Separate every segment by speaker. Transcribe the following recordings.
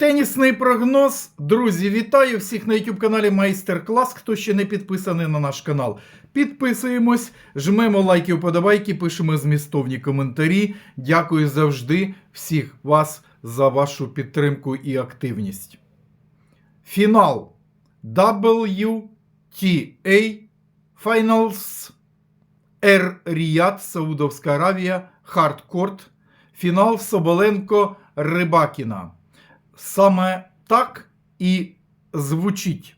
Speaker 1: Тенісний прогноз. Друзі, вітаю всіх на YouTube каналі Майстер Клас. Хто ще не підписаний на наш канал, підписуємось, жмемо лайки, вподобайки, пишемо змістовні коментарі. Дякую завжди всіх вас за вашу підтримку і активність. Фінал WTA Finals Р Ріяд, Саудовська Аравія, Хардкорт. Фінал Соболенко Рибакіна. Саме так і звучить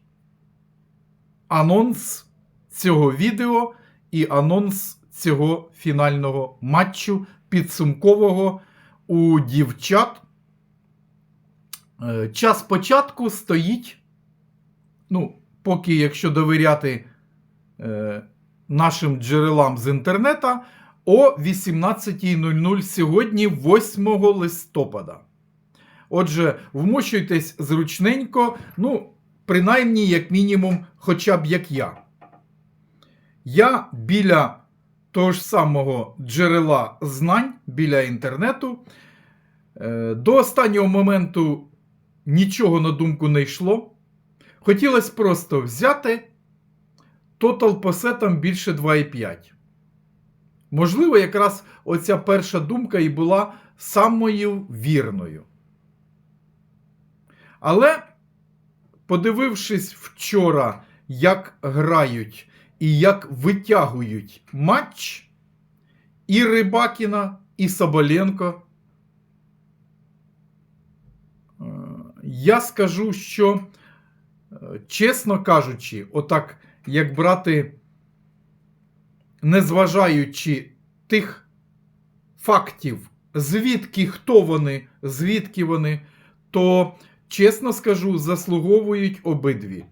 Speaker 1: анонс цього відео і анонс цього фінального матчу підсумкового у дівчат. Е, Час початку стоїть. Ну, поки, якщо довіряти е, нашим джерелам з інтернета, о 18.00 сьогодні, 8 листопада. Отже, вмощуйтесь зручненько, ну, принаймні, як мінімум, хоча б як я. Я біля того ж самого джерела знань, біля інтернету. Е, До останнього моменту нічого на думку не йшло. Хотілося просто взяти тотал по сетам більше 2,5. Можливо, якраз оця перша думка і була самою вірною. Але, подивившись вчора, як грають і як витягують матч і Рибакіна, і Соболенко, е, я скажу, що, е, чесно кажучи, отак, як брати, незважаючи тих фактів, звідки хто вони, звідки вони, то чесно скажу, заслуговують обидві.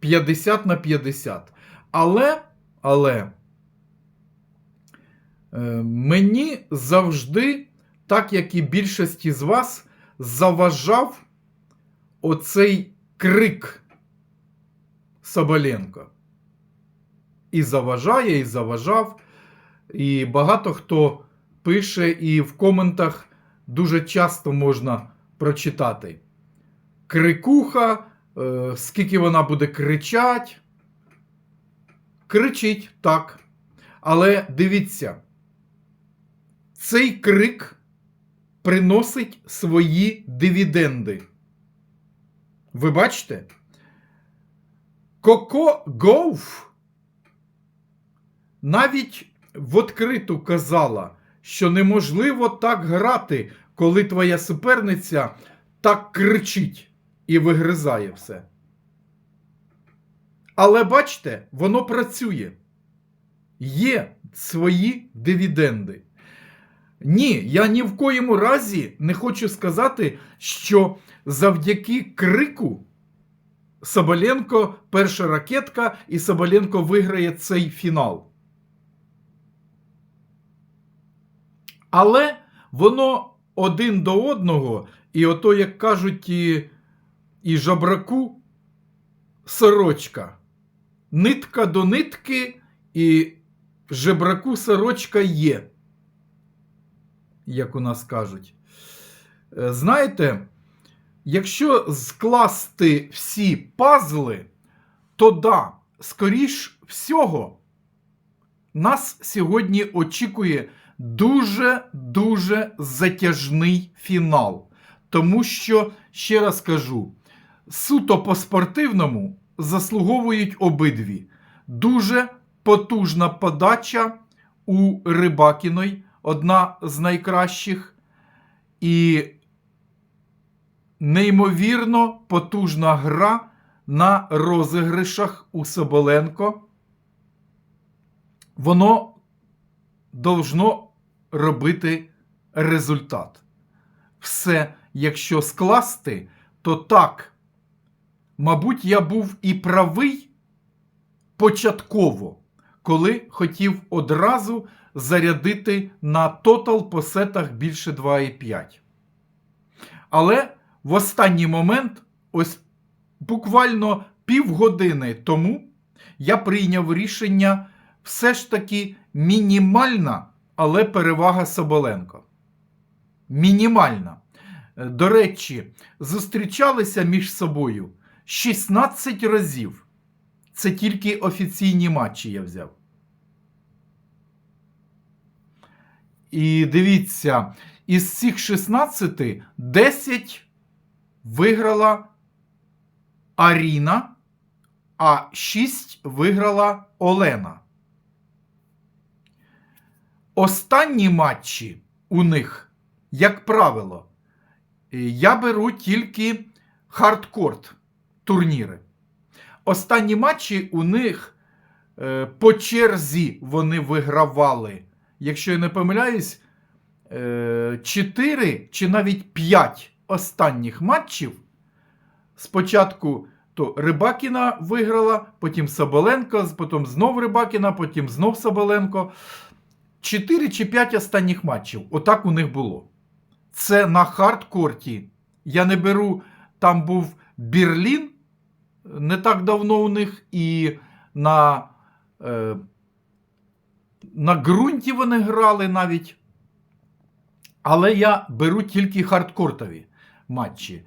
Speaker 1: 50 на 50. Але, але е, мені завжди, так як і більшості з вас, заважав оцей крик Соболенко. І заважає, і заважав. І багато хто пише, і в коментах дуже часто можна прочитати. Крикуха, е, скільки вона буде кричать. Кричить так. Але дивіться, цей крик приносить свої дивіденди. Ви бачите? Коко Гоуф навіть в откриту казала, що неможливо так грати, коли твоя суперниця так кричить і вигризає все. Але бачите, воно працює. Є свої дивіденди. Ні, я ні в коєму разі не хочу сказати, що завдяки крику Соболенко перша ракетка, і Соболенко виграє цей фінал. Але воно один до одного, і ото, як кажуть, і, і жабраку сорочка. Нитка до нитки, і жебраку сорочка є, як у нас кажуть. Е, Знаєте, якщо скласти всі пазли, то да, скоріш всього, нас сьогодні очікує дуже-дуже затяжний фінал. Тому що, ще раз кажу, суто по спортивному заслуговують обидві. Дуже потужна подача у Рибакіної, одна з найкращих. І неймовірно потужна гра на розіграшах у Соболенко. Воно должно робити результат. Все, якщо скласти, то так, мабуть, я був і правий початково, коли хотів одразу зарядити на тотал по сетах більше 2,5. Але в останній момент, ось буквально півгодини тому, я прийняв рішення все ж таки мінімальна, але перевага Соболенко. Мінімальна. е, до речі, зустрічалися між собою 16 разів. Це тільки офіційні матчі я взяв. І дивіться, із цих 16 10 виграла Аріна, а 6 виграла Олена. Останні матчі у них, як правило, я беру тільки хардкорт турніри. Останні матчі у них е, по черзі вони вигравали. Якщо я не помиляюсь, 4 чи навіть 5 останніх матчів. Спочатку то Рибакіна виграла, потім Соболенко, потім знов Рибакіна, потім знов Соболенко. 4 чи 5 останніх матчів. Отак у них було. Це на хардкорті. Я не беру, там був Берлін не так давно у них, і на, е, на ґрунті вони грали навіть. Але я беру тільки хардкортові матчі.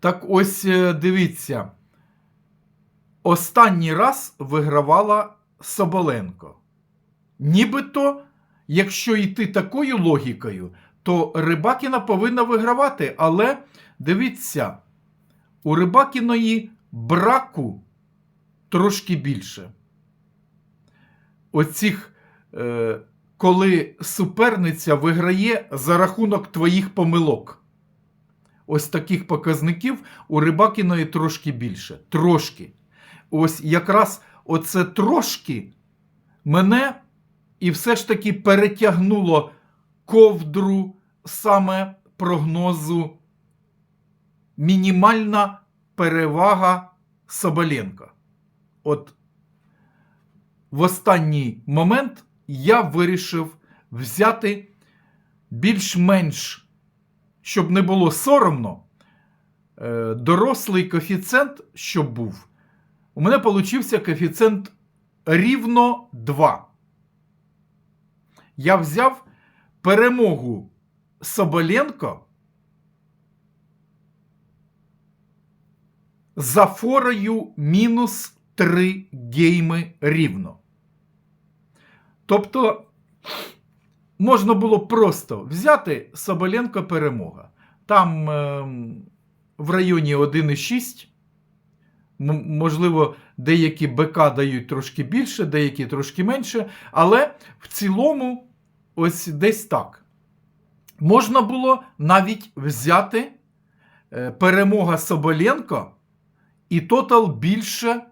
Speaker 1: Так ось е, дивіться. Останній раз вигравала Соболенко. Нібито, якщо йти такою логікою, то Рибакіна повинна вигравати. Але дивіться, у Рибакіної браку трошки більше. Оцих, е, коли суперниця виграє за рахунок твоїх помилок. Ось таких показників у Рибакіної трошки більше. Трошки. Ось якраз оце трошки мене і все ж таки перетягнуло ковдру саме прогнозу мінімальна перевага Соболенка. От в останній момент я вирішив взяти більш-менш, щоб не було соромно, е, дорослий коефіцієнт, щоб був. У мене получився коефіцієнт рівно 2. Я взяв перемогу Соболенко за форою мінус 3 гейми рівно. Тобто можна було просто взяти Соболенко перемога. Там е, в районі 1,6. Можливо, деякі БК дають трошки більше, деякі трошки менше. Але в цілому, ось десь так. Можна було навіть взяти е, перемога Соболенко і тотал більше,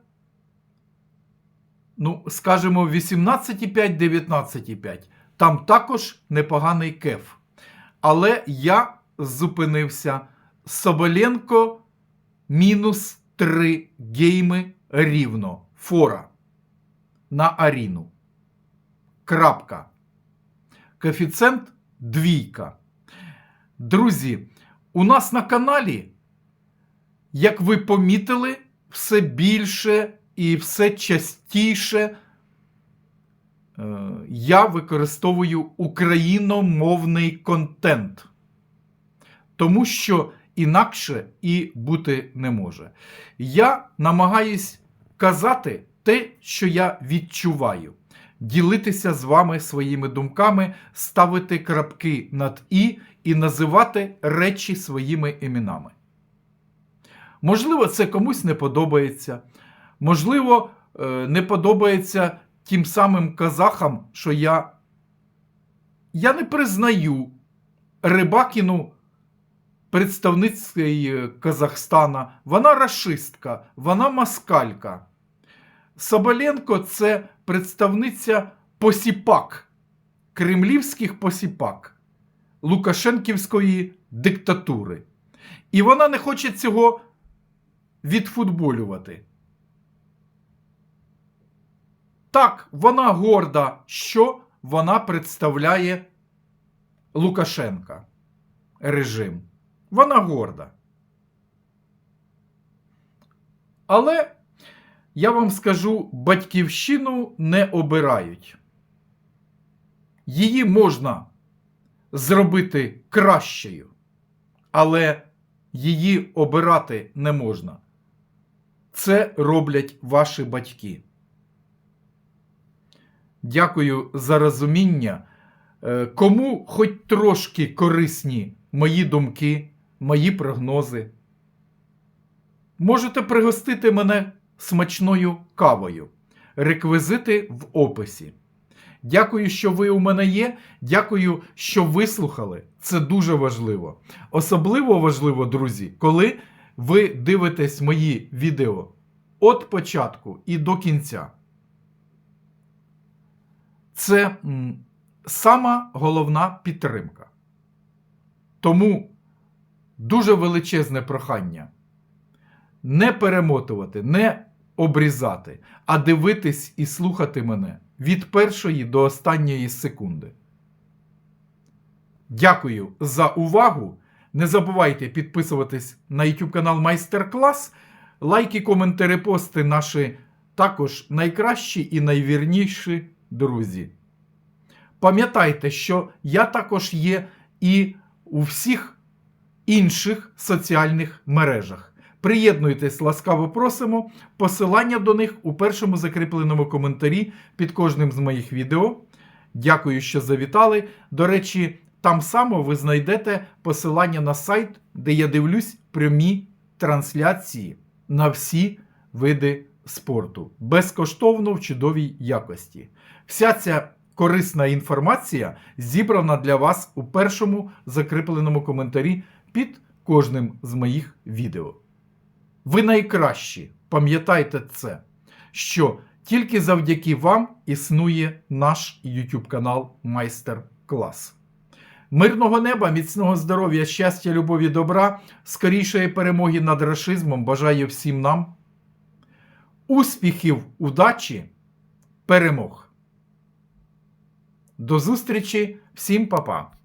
Speaker 1: ну, скажімо, 18,5-19,5. Там також непоганий кеф. Але я зупинився Соболенко мінус 3 гейми рівно. Фора на аріну. Крапка. Коефіцієнт двійка. Друзі, у нас на каналі, як ви помітили, все більше і все частіше е, я використовую україномовний контент. Тому що інакше і бути не може. Я намагаюсь казати те, що я відчуваю, ділитися з вами своїми думками, ставити крапки над і і називати речі своїми іменами. Можливо, це комусь не подобається. Можливо, е, не подобається тим самим казахам, що я, я не признаю Рибакіну представницької Казахстана. Вона рашистка, вона москалька. Соболенко це представниця посіпак, кремлівських посіпак Лукашенківської диктатури. І вона не хоче цього відфутболювати. Так, вона горда, що вона представляє Лукашенка режим. Вона горда. Але я вам скажу, батьківщину не обирають. Її можна зробити кращою. але її обирати не можна. Це роблять ваші батьки. Дякую за розуміння. Е, Кому хоч трошки корисні мої думки, мої прогнози. Можете пригостити мене смачною кавою. Реквізити в описі. Дякую, що ви у мене є. Дякую, що вислухали. Це дуже важливо. Особливо важливо, друзі, коли ви дивитесь мої відео від початку і до кінця. Це сама головна підтримка. Тому дуже величезне прохання не перемотувати, не обрізати, а дивитись і слухати мене від першої до останньої секунди. Дякую за увагу. Не забувайте підписуватись на YouTube канал Майстер Клас. Лайки, коментарі, пости наші також найкращі і найвірніші друзі. Пам'ятайте, що я також є і у всіх інших соціальних мережах. Приєднуйтесь, ласкаво просимо. Посилання до них у першому закріпленому коментарі під кожним з моїх відео. Дякую, що завітали. До речі, там само ви знайдете посилання на сайт, де я дивлюсь прямі трансляції на всі види спорту. Безкоштовно в чудовій якості. Вся ця корисна інформація зібрана для вас у першому закріпленому коментарі під кожним з моїх відео. Ви найкращі, пам'ятайте це, що тільки завдяки вам існує наш YouTube канал Майстер Клас. Мирного неба, міцного здоров'я, щастя, любові, добра, скорішої перемоги над рашизмом бажаю всім нам. Успіхів, удачі, перемог. До зустрічі, всім па-па!